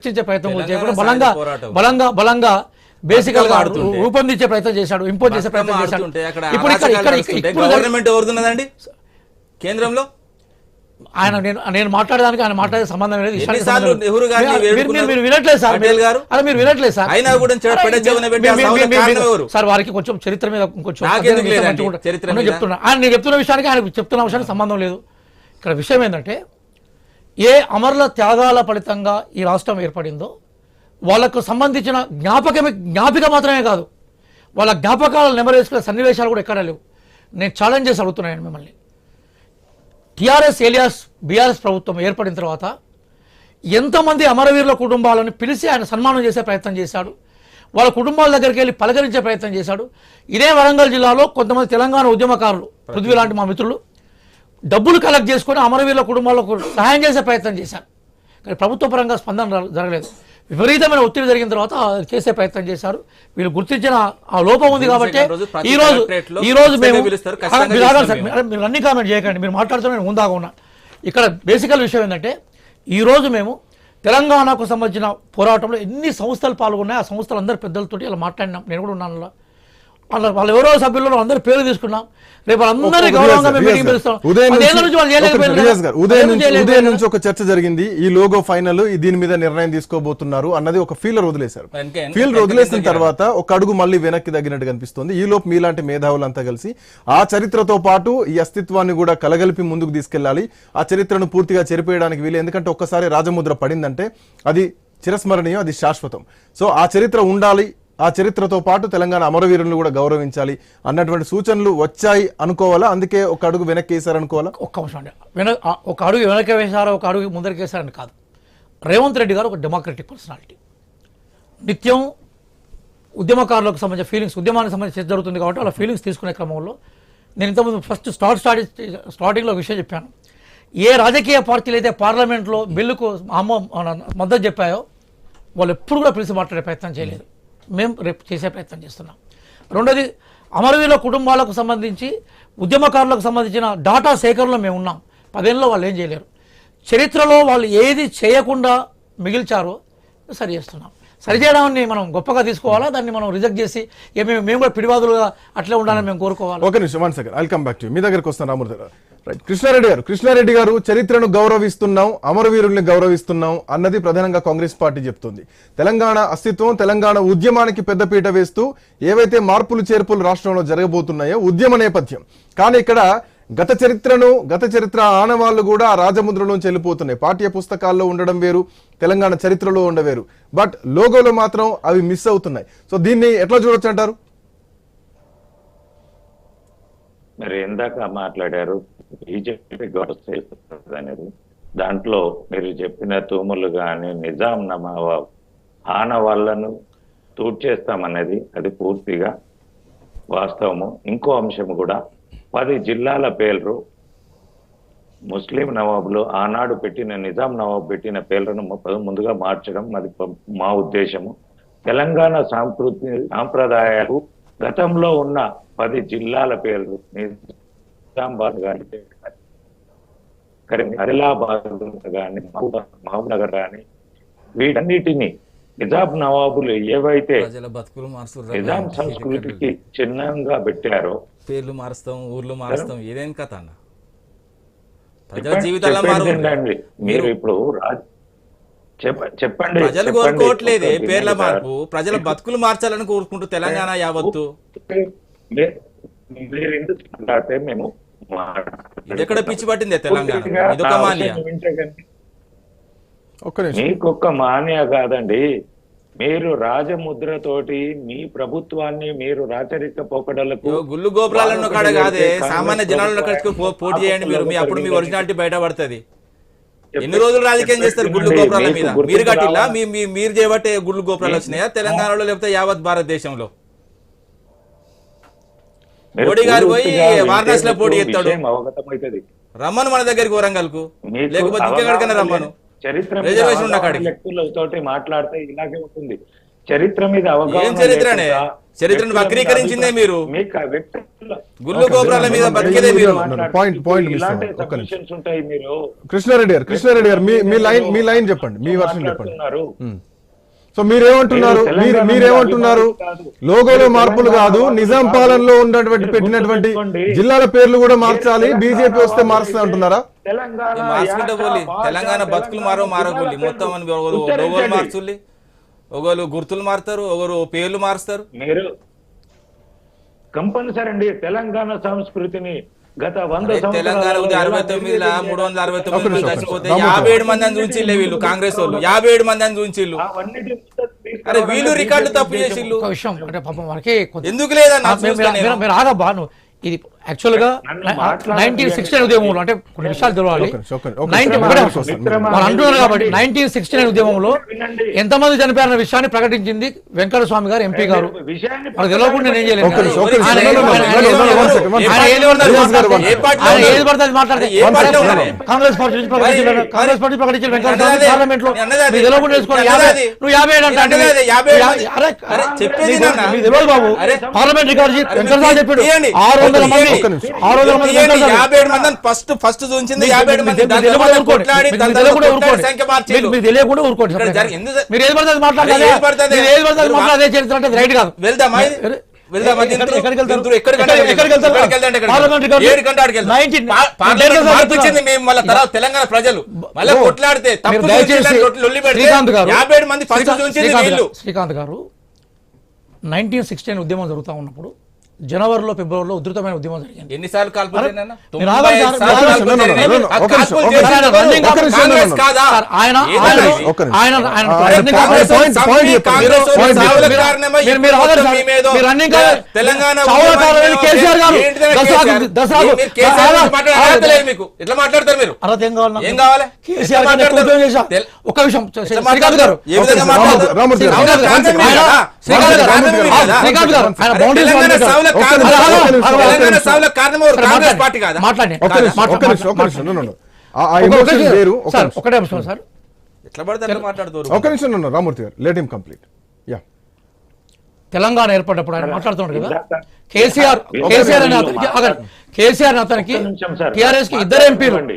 చర్చించే ప్రయత్నం కూడా చేయకుండా బలంగా. బలంగా బలంగా బేసికల్గా. రూపొందించే ప్రయత్నం చేశాడు ఇంపోజ్ చేసే ప్రయత్నం చేశాడు ఇప్పుడు ఇక్కడ ఇక్కడ ఇప్పుడు గవర్నమెంట్ ఎవరుతున్నదండి కేంద్రంలో ఆయన నేను నేను మాట్లాడడానికి ఆయన మాట్లాడే సంబంధం లేదు మీరు- వినట్లేదు సార్ పటేల్ మీరు- గారు? అరే మీరు వినట్లేదు సార్ అయినా కూడా? సార్ వారికి కొంచెం చరిత్ర మీద కొంచెం? చెప్తున్నా ఆయన నేను చెప్తున్న విషయానికి ఆయన చెప్తున్న విషయానికి సంబంధం లేదు ఇక్కడ విషయం ఏంటంటే ఏ అమరుల త్యాగాల ఫలితంగా ఈ రాష్ట్రం ఏర్పడిందో వాళ్ళకు సంబంధించిన జ్ఞాపకమే జ్ఞాపిక మాత్రమే కాదు వాళ్ళ జ్ఞాపకాలను నెమరేసుకునే సన్నివేశాలు కూడా ఎక్కడా లేవు. నేను ఛాలెంజ్ చేసి అడుగుతున్నాను మిమ్మల్ని. టీఆర్ఎస్ ఏలియాస్ బీఆర్ఎస్ ప్రభుత్వం ఏర్పడిన తర్వాత ఎంతమంది అమరవీరుల కుటుంబాలను పిలిచి ఆయన సన్మానం చేసే ప్రయత్నం చేశాడు వాళ్ళ కుటుంబాల దగ్గరికి వెళ్ళి పలకరించే ప్రయత్నం చేశాడు. ఇదే వరంగల్ జిల్లాలో కొంతమంది తెలంగాణ ఉద్యమకారులు పృథ్వీ లాంటి మా మిత్రులు డబ్బులు కలెక్ట్ చేసుకొని అమరవీరుల కుటుంబాలకు సహాయం చేసే ప్రయత్నం చేశారు. కానీ ప్రభుత్వ పరంగా స్పందన జరగలేదు. విపరీతమైన ఒత్తిడి జరిగిన తర్వాత చేసే ప్రయత్నం చేశారు. వీళ్ళు గుర్తించిన ఆ లోపం ఉంది కాబట్టి ఈ రోజు ఈ రోజు మేము మీరు అన్ని కామెంట్ చేయకండి. మీరు మాట్లాడుతున్న నేను ముందాగా ఉన్నా. ఇక్కడ బేసికల్ విషయం ఏంటంటే ఈ రోజు మేము తెలంగాణకు సంబంధించిన పోరాటంలో ఎన్ని సంస్థలు పాల్గొన్నాయి ఆ సంస్థలు అందరు పెద్దలతోటి ఇలా మాట్లాడినాం. నేను కూడా ఉన్నాను. వాళ్ళ వాళ్ళు ఎవరో సభ్యులలో అందరి పేరు తీసుకున్నాం. రేపు ఒక- గౌరవంగా ఉదయం నుంచి ఒక చర్చ జరిగింది. ఈ లోగో ఫైనల్ దీని మీద నిర్ణయం తీసుకోబోతున్నారు అన్నది ఒక ఫీలర్ వదిలేశారు. ఫీల్డ్ వదిలేసిన. తర్వాత ఒక అడుగు మళ్ళీ వెనక్కి తగ్గినట్టు కనిపిస్తుంది. ఈ లోపు మీలాంటి మేధావులంతా కలిసి ఆ చరిత్రతో పాటు ఈ అస్తిత్వాన్ని కూడా కలగలిపి ముందుకు తీసుకెళ్ళాలి. ఆ చరిత్రను పూర్తిగా చెరిపేయడానికి వీలు ఎందుకంటే ఒక్కసారి రాజముద్ర పడిందంటే అది చిరస్మరణీయం అది శాశ్వతం. సో ఆ చరిత్ర ఉండాలి ఆ చరిత్రతో పాటు తెలంగాణ అమరవీరులను కూడా గౌరవించాలి అన్నటువంటి సూచనలు వచ్చాయి అనుకోవాలా? అందుకే ఒక అడుగు వెనక్కి వేశారనుకోవాలా ఒక్క నిమిషం అండి. వెన ఒక అడుగు వెనక్కి వేశారో ఒక అడుగు ముందరికి వేశారని కాదు. రేవంత్ రెడ్డి గారు ఒక డెమోక్రటిక్ పర్సనాలిటీ నిత్యం ఉద్యమకారులకు సంబంధించిన ఫీలింగ్స్ ఉద్యమానికి సంబంధించి జరుగుతుంది కాబట్టి వాళ్ళ ఫీలింగ్స్ తీసుకునే క్రమంలో నేను ఇంతకుముందు ఫస్ట్ స్టార్ట్ స్టార్ట్ స్టార్టింగ్లో ఒక విషయం చెప్పాను. ఏ రాజకీయ పార్టీలు అయితే పార్లమెంట్లో బిల్లుకు అమ్మ మన మద్దతు చెప్పాయో వాళ్ళు ఎప్పుడు కూడా పిలిచి మాట్లాడే ప్రయత్నం చేయలేదు. మేము రేపు చేసే ప్రయత్నం చేస్తున్నాం. రెండోది అమరవీరుల కుటుంబాలకు సంబంధించి ఉద్యమకారులకు సంబంధించిన డాటా సేకరణలో మేము ఉన్నాం. పదేళ్ళలో వాళ్ళు ఏం చేయలేరు. చరిత్రలో వాళ్ళు ఏది చేయకుండా మిగిల్చారో సరి చేస్తున్నాం. సరి చేయడాన్ని మనం గొప్పగా తీసుకోవాలా? దాన్ని మనం రిజెక్ట్ చేసి మేము మేము కూడా పిడివాదులుగా అట్లే ఉండాలని మేము కోరుకోవాలి? ఒక నిమిషం one second. I'll come back to మీ దగ్గరకు వస్తాను రామూర్తి రైట్ కృష్ణారెడ్డి గారు కృష్ణారెడ్డి గారు చరిత్రను గౌరవిస్తున్నాం అమరవీరుల్ని గౌరవిస్తున్నాం అన్నది ప్రధానంగా కాంగ్రెస్ పార్టీ చెప్తుంది. తెలంగాణ అస్తిత్వం తెలంగాణ ఉద్యమానికి పెద్దపీట వేస్తూ ఏవైతే మార్పులు చేర్పులు రాష్ట్రంలో జరగబోతున్నాయో ఉద్యమ నేపథ్యం. కానీ ఇక్కడ గత చరిత్రను గత చరిత్ర ఆనవాళ్ళు కూడా రాజముద్రలోంచి వెళ్ళిపోతున్నాయి. పాఠ్య పుస్తకాల్లో ఉండడం వేరు తెలంగాణ చరిత్రలో ఉండవేరు. బట్ లోగోలో మాత్రం అవి మిస్ అవుతున్నాయి. సో దీన్ని ఎట్లా చూడొచ్చు అంటారు? మరి ఇందాక మాట్లాడారు బీజేపీ గౌరవ అనేది. దాంట్లో మీరు చెప్పిన తూములు కానీ నిజాం నవాబ్ ఆనవాళ్ళను తూడ్చేస్తామనేది అది పూర్తిగా వాస్తవము. ఇంకో అంశం కూడా పది జిల్లాల పేర్లు ముస్లిం నవాబులు ఆనాడు పెట్టిన నిజాం నవాబు పెట్టిన పేర్లను ముందుగా మార్చడం అది మా ఉద్దేశము. తెలంగాణ సాంస్కృతి సాంప్రదాయాలు గతంలో ఉన్న పది జిల్లాల పేర్లు నిజామాబాద్ కానీ ఆదిలాబాద్ కానీ మహబూబ్ నగర్ కానీ వీటన్నిటిని నిజాం నవాబులు ఏవైతే నిజాం సంస్కృతికి చిహ్నంగా పెట్టారో పేర్లు మారుస్తాం ఊర్లు మారుస్తాం ఏదేం కథ అన్న? ప్రజల చెప్పండి మారు ఇప్పుడు రాజ్- చెప్పండి ప్రజలు. కోరుకోవట్లేదే పేర్ల. మార్పు. ప్రజల బతుకులు మార్చాలని కోరుకుంటూ తెలంగాణ యావత్తు. మీ- మీరు ఎందుకు మేము ఎక్కడ పిచ్చి పట్టిందే తెలంగాణ? ఇదొక మాన్య. మీకొక్క మాన్య కాదండి. మీరు రాజముద్రతోటి మీ ప్రభుత్వాన్ని మీరు రాచరిక పోకడలకు గుళ్ళు గోపురాలను కాడ కాదే సామాన్య జనాలను పోటీ చేయండి మీరు. మీ అప్పుడు మీ ఒరిజినాలిటీ బయటపడుతుంది ఎన్ని రోజులు రాజకీయం చేస్తారు గుళ్ళు గోపురాల మీద? మీరు మీ- మీరు చేయబట్టే గుళ్ళు గోపురాలు వచ్చినాయా? తెలంగాణలో లేకపోతే యావత్ భారతదేశంలో? మోడీ గారు పోయి వారణాసిలో పోటీ. అవగతమవుతుంది. రమ్మను మన దగ్గరికి వరంగల్కు మీకు లేకపోతే ఇంకెక్కడికైనా రమ్మను. చరిత్ర రిజర్వేషన్ ఉన్న. వ్యక్తులతోటి మాట్లాడితే ఇలాగే ఉంటుంది. చరిత్ర మీద అవగాహన ఏం చరిత్రనే? వక్రీకరించిందే మీరు. మీకు ఆ వ్యక్తుల గుళ్ళు గోపురాల మీద బతికేదే మీరు పాయింట్ పాయింట్ ఉంటాయి మీరు కృష్ణారెడ్డి గారు కృష్ణారెడ్డి గారు మీ మీ లైన్ మీ లైన్ చెప్పండి మీ వర్షన్ చెప్పండి. సో మీరేమంటున్నారు మీరు మీరు మీరేమంటున్నారు. లోగోలో మీరు మార్పులు కాదు నిజాం. పాలనలో ఉన్నటువంటి మీరు పెట్టినటువంటి. జిల్లాల పేర్లు కూడా మార్చాలి మీరు బీజేపీ వస్తే మారుస్తా అంటున్నారా తెలంగాణ బతుకులు మారో జిల్లాల మొత్తం లోగోలు. మార్చుల్లి ఒకరు గుర్తులు మారుతారు ఒకరు పేర్లు మారుస్తారు. మీరు కంపల్సరీ అండి తెలంగాణ సంస్కృతిని గత వంద తెలంగాణ ఉంది అరవై తొమ్మిదిలా మూడు వందల అరవై తొమ్మిది చచ్చిపోతే. యాభై ఏడు మంది అని చూచిల్లే వీళ్ళు కాంగ్రెస్ వాళ్ళు. యాభై ఏడు మంది అని చూచిల్లు అరే వీళ్ళు రికార్డు తప్పు చేసిల్లు ఒక విషయం అంటే పాపం మనకి కొంచెం ఎందుకు లేదన్న ఇది యాక్చువల్గా నన్ను మాట్లాడనీయండి. నైన్టీన్ సిక్స్టీ నైన్ ఉద్యమంలో అంటే కొన్ని విషయాలు తెలవాలి అంటున్నారు కాబట్టి. నైన్టీన్ సిక్స్టీ నైన్ ఉద్యమంలో. ఎంతమంది చనిపోయారన్న విషయాన్ని ప్రకటించింది వెంకట స్వామి గారు ఎంపీ గారు విషయాన్ని మనకు తెలియకుండా నేను నిమిషం. ఏది- పడితే అది మాట్లాడితే- అది? కాంగ్రెస్ పార్టీ కాంగ్రెస్ పార్టీ ప్రకటించారు వెంకట స్వామి పార్లమెంట్లో అది. అది. నువ్వు యాభై ఏడు అంటే అది. తెలియదు బాబు పార్లమెంట్ రికార్డు వెంకట స్వామి చెప్పాడు. ఆరు వందల మంది నిమిషం. ఆరు వందల మంది తీయండి. వెంకట స్వామి. యాభై ఏడు మంది ఫస్ట్ ఫస్ట్ చూసింది మీకు- యాభై ఏడు మంది. కొట్లాడి. సంఖ్య తెలియకుండా ఊరుకోండి మీరు ఏది పడితే అది మాట్లాడాలి అరే, ఏది పడితే అదే. మీరు ఏది పడితే అది మీరు మాట్లాడే చరిత్ర అంటే అది రైట్ కాదు వెళ్దామా ఇది? ఎక్కడ- వెళ్దామా ఎక్కడ- దింతురు? ఎక్కడికి వెళ్తారు? దింతురు ఎక్కడికంటే ఎక్కడికి- ఎక్కడికి వెళ్తారు? ఎక్కడికి వెళ్తారు? ఎక్కడికి పార్లమెంట్ వెళ్తారు? రికార్డు ఏడుకంటే ఆడికి వెళ్తారు. 19 పా- పార్లమెంట్ డెబ్బై మార్పించింది మేము మళ్ళీ తర్వాత తెలంగాణ ప్రజలు మళ్ళీ కొట్లాడితే శ్రీకాంత్ గారు నైన్టీన్ సిక్స్టీన్ ఉద్యమం జరుగుతూ ఉన్నప్పుడు జనవరిలో ఫిబ్రవరిలో ఉధృతమైన ఉద్యమం జరిగింది. ఎన్నిసార్లు ఒక విషయం గారు. ఒకటే అంశం సార్ ఎట్లా మాట్లాడుతారు? నిమిషం రామూర్తి గారు. Let him complete yeah Telangana ఏర్పడినప్పుడు ఆయన మాట్లాడుతున్నాడు కదా? కేసీఆర్ కేసీఆర్ అనే అతనికి. కేసీఆర్ అతనికి ఒక్క నిమిషం సార్. టీఆర్ఎస్కి ఇద్దరు ఎంపీలు.